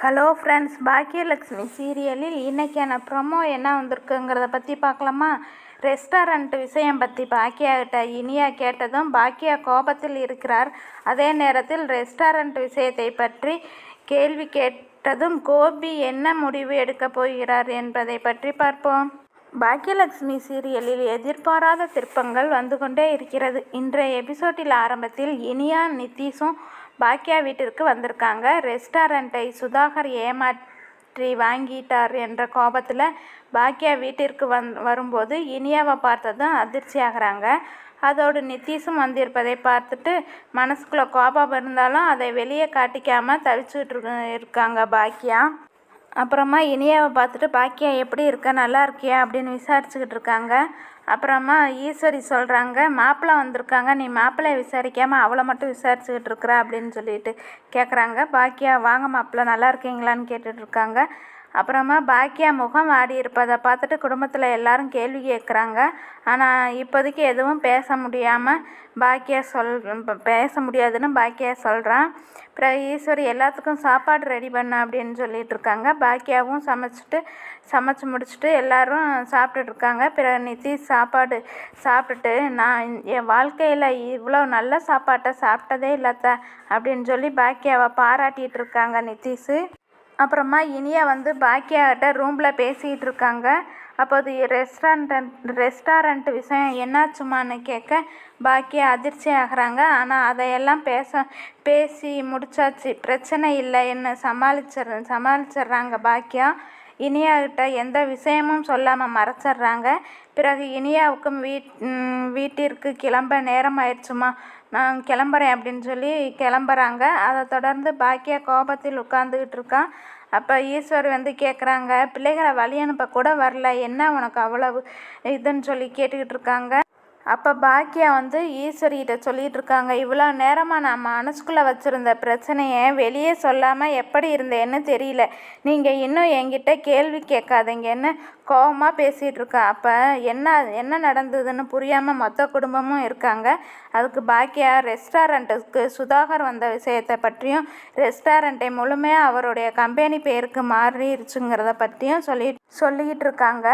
Hello friends Bhagyalakshmi சீரியலில் இன்றைக்கான promo என்ன வந்திருக்குங்கிறத பற்றி பார்க்கலாமா? ரெஸ்டாரண்ட் விஷயம் பற்றி பாக்கியாகிட்ட இனியா கேட்டதும் பாக்கியா கோபத்தில் இருக்கிறார். அதே நேரத்தில் ரெஸ்டாரண்ட் விஷயத்தை பற்றி கேள்வி கேட்டதும் கோபி என்ன முடிவு எடுக்கப் போகிறார் என்பதை பற்றி பார்ப்போம். பாக்கியலட்சுமி சீரியலில் எதிர்பாராத திருப்பங்கள் வந்து கொண்டே இருக்கிறது. இன்றைய எபிசோட்டில் ஆரம்பத்தில் இனியா நிதிஷும் பாக்கியா வீட்டிற்கு வந்திருக்காங்க. ரெஸ்டாரண்ட்டை சுதாகர் ஏமாற்றி வாங்கிட்டார் என்ற கோபத்தில் பாக்கியா வீட்டிற்கு வந் வரும்போது இனியாவை பார்த்ததும் அதிர்ச்சியாகுறாங்க. அதோடு நிதிஷும் வந்திருப்பதை பார்த்துட்டு மனசுக்குள்ளே கோபம் இருந்தாலும் அதை வெளியே காட்டிக்காமல் தவிச்சுட்டு இருக்காங்க பாக்கியா அப்புறமா இனியாவை பார்த்துட்டு பாக்கியா எப்படி இருக்க? நல்லா இருக்கியா? அப்படின்னு விசாரிச்சுக்கிட்டு இருக்காங்க. அப்புறமா ஈஸ்வரி சொல்கிறாங்க மாப்பிள்ளை வந்திருக்காங்க. நீ மாப்பிள்ளையை விசாரிக்காமல் அவளை மட்டும் விசாரிச்சுக்கிட்டு இருக்கிற அப்படின்னு சொல்லிட்டு கேட்குறாங்க பாக்கியா வாங்க மாப்பிள்ளை நல்லா இருக்கீங்களான்னு கேட்டுட்ருக்காங்க அப்புறமா பாக்கியா முகம் வாடி இருப்பதை பார்த்துட்டு குடும்பத்தில் எல்லாரும் கேள்வி கேட்குறாங்க ஆனால் இப்போதைக்கு எதுவும் பேச முடியாமல் பாக்கியா சொல் பேச முடியாதுன்னு பாக்கியா சொல்கிறான் பிறகு ஈஸ்வரி எல்லாத்துக்கும் சாப்பாடு ரெடி பண்ண அப்படின்னு சொல்லிட்டு இருக்காங்க. பாக்கியாவும் சமைச்சிட்டு சமைச்சு முடிச்சுட்டு எல்லாரும் சாப்பிட்டுட்டு இருக்காங்க. பிறகு நிதிஷ் சாப்பாடு சாப்பிட்டுட்டு நான் என் வாழ்க்கையில் இவ்வளோ நல்ல சாப்பாட்டை சாப்பிட்டதே இல்லாத அப்படின்னு சொல்லி பாக்கியாவை பாராட்டிகிட்டு இருக்காங்க நிதிஷு அப்புறமா இனியா வந்து பாக்கியாகிட்ட ரூமில் பேசிகிட்டு இருக்காங்க அப்போது ரெஸ்டாரண்ட் ரெஸ்டாரண்ட் விஷயம் என்னாச்சுமான்னு கேட்க பாக்கியா அதிர்ச்சி ஆகுறாங்க. ஆனால் அதையெல்லாம் பேச பேசி முடிச்சாச்சு. பிரச்சனை இல்லை என்ன சமாளிச்சிட சமாளிச்சிடுறாங்க பாக்கியா. இனியாகிட்ட எந்த விஷயமும் சொல்லாமல் மறைச்சிடுறாங்க. பிறகு இனியாவுக்கும் வீட் வீட்டிற்கு கிளம்ப நேரம் ஆயிடுச்சுமா? நான் கிளம்புறேன் அப்படின்னு சொல்லி கிளம்புறாங்க. அதை தொடர்ந்து பாக்கியா கோபத்தில் உட்காந்துக்கிட்டு இருக்கான் அப்போ ஈஸ்வர் வந்து கேட்குறாங்க பிள்ளைகளை வழி அனுப்ப கூட வரல. என்ன உனக்கு அவ்வளவு? இதுன்னு சொல்லி கேட்டுக்கிட்டு இருக்காங்க. அப்போ பாக்கியா வந்து ஈஸ்வரிகிட்ட சொல்லிட்டு இருக்காங்க இவ்வளோ நேரமாக நான் மனசுக்குள்ளே வச்சுருந்த பிரச்சனையை வெளியே சொல்லாமல் எப்படி இருந்தேன்னு தெரியல. நீங்கள் இன்னும் என்கிட்ட கேள்வி கேட்காதீங்கன்னு கோவமாக பேசிகிட்டு இருக்கா அப்போ என்ன என்ன நடந்ததுன்னு புரியாமல் மொத்த குடும்பமும் இருக்காங்க. அதுக்கு பாக்கியா ரெஸ்டாரண்ட்டுக்கு சுதாகர் வந்த விஷயத்தை பற்றியும் ரெஸ்டாரண்ட்டை முழுமையாக அவருடைய கம்பெனி பேருக்கு மாறிடுச்சுங்கிறத பற்றியும் சொல்லி சொல்லிக்கிட்டு இருக்காங்க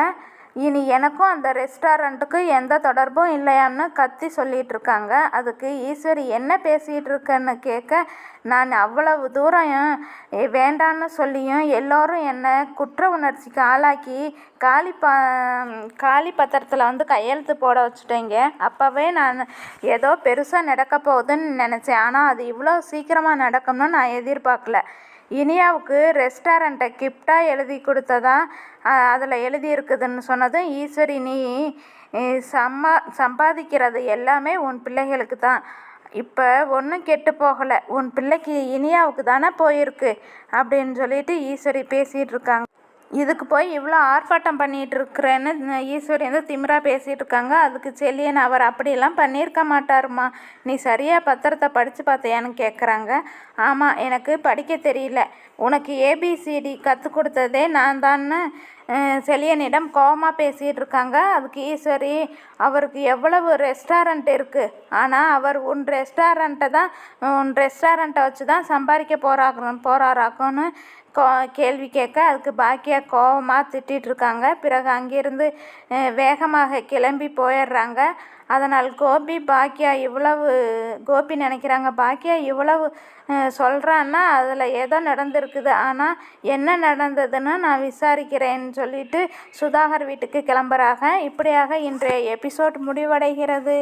இனி எனக்கும் அந்த ரெஸ்டாரண்ட்டுக்கு எந்த தொடர்பும் இல்லையான்னு கத்தி சொல்லிட்டு இருக்காங்க அதுக்கு ஈஸ்வரி என்ன பேசிகிட்டு இருக்கேன்னு கேட்க நான் அவ்வளவு தூரம் வேண்டான்னு சொல்லியும் எல்லோரும் என்னை குற்ற உணர்ச்சிக்கு ஆளாக்கி காலி ப காலி பத்திரத்தில் வந்து கையெழுத்து போட வச்சுட்டேங்க. அப்போவே நான் ஏதோ பெருசாக நடக்க போகுதுன்னு நினச்சேன். ஆனால் அது இவ்வளோ சீக்கிரமாக நடக்கும்னு நான் எதிர்பார்க்கல. இனியாவுக்கு ரெஸ்டாரண்ட்டை கிஃப்டாக எழுதி கொடுத்ததா அதில் எழுதி இருக்குதுன்னு சொன்னதும் ஈஸ்வரி நீ சம்மா சம்பாதிக்கிறது எல்லாமே உன் பிள்ளைகளுக்கு தான். இப்போ ஒன்றும் கெட்டு போகலை. உன் பிள்ளைக்கு இனியாவுக்கு தானே போயிருக்கு? அப்படின்னு சொல்லிட்டு ஈஸ்வரி பேசிகிட்டு இருக்காங்க. இதுக்கு போய் இவ்வளோ ஆர்ப்பாட்டம் பண்ணிகிட்டு இருக்கிறேன்னு ஈஸ்வரி வந்து திமிரா பேசிகிட்டு இருக்காங்க அதுக்கு செல்லியன் அவர் அப்படியெல்லாம் பண்ணியிருக்க மாட்டாருமா. நீ சரியாக பத்திரத்தை படித்து பார்த்தியான்னு கேட்குறாங்க ஆமாம் எனக்கு படிக்க தெரியல. உனக்கு ஏபிசிடி கற்றுக் கொடுத்ததே நான் தான்னு செலியனிடம் செல்லியனிடம் கோவமாக பேசிகிட்டு இருக்காங்க அதுக்கு ஈஸ்வரி அவருக்கு எவ்வளவு ரெஸ்டாரண்ட் இருக்குது ஆனால் அவர் உன் ரெஸ்டாரண்ட்டை தான் உன் ரெஸ்டாரண்ட்டை வச்சு தான் சம்பாதிக்க போறாங்க போகிறாராக்குன்னு கோ கேள்வி கேட்க அதுக்கு பாக்கியா கோவமாக திட்டிட்டுருக்காங்க. பிறகு அங்கேருந்து வேகமாக கிளம்பி போயிடுறாங்க. அதனால் கோபி பாக்கியா இவ்வளவு கோபி நினைக்கிறாங்க. பாக்கியா இவ்வளவு சொல்கிறான்னா அதில் ஏதோ நடந்திருக்குது. ஆனால் என்ன நடந்ததுன்னு நான் விசாரிக்கிறேன்னு சொல்லிட்டு சுதாகர் வீட்டுக்கு கிளம்புறாங்க. இப்படியாக இன்றைய எபிசோட் முடிவடைகிறது.